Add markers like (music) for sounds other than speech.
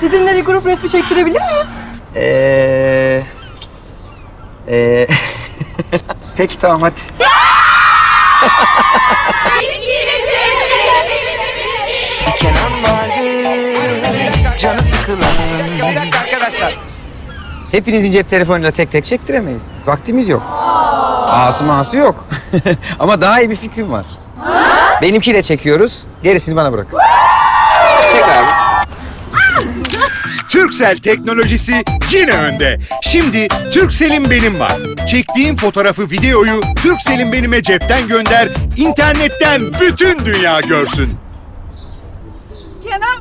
Sizinle bir grup resmi çektirebilir miyiz? Eee... Eee... (laughs) Peki tamam hadi. Kenan vardı canı sıkılan Bir dakika arkadaşlar. Hepinizin cep telefonuyla tek tek çektiremeyiz. Vaktimiz yok. Ağası mağası yok. (laughs) Ama daha iyi bir fikrim var. Benimkiyle çekiyoruz. Gerisini bana bırak. Çek abi. Türksel teknolojisi yine önde. Şimdi Türksel'im benim var. Çektiğim fotoğrafı, videoyu Türksel'im benime cepten gönder. internetten bütün dünya görsün. Kenan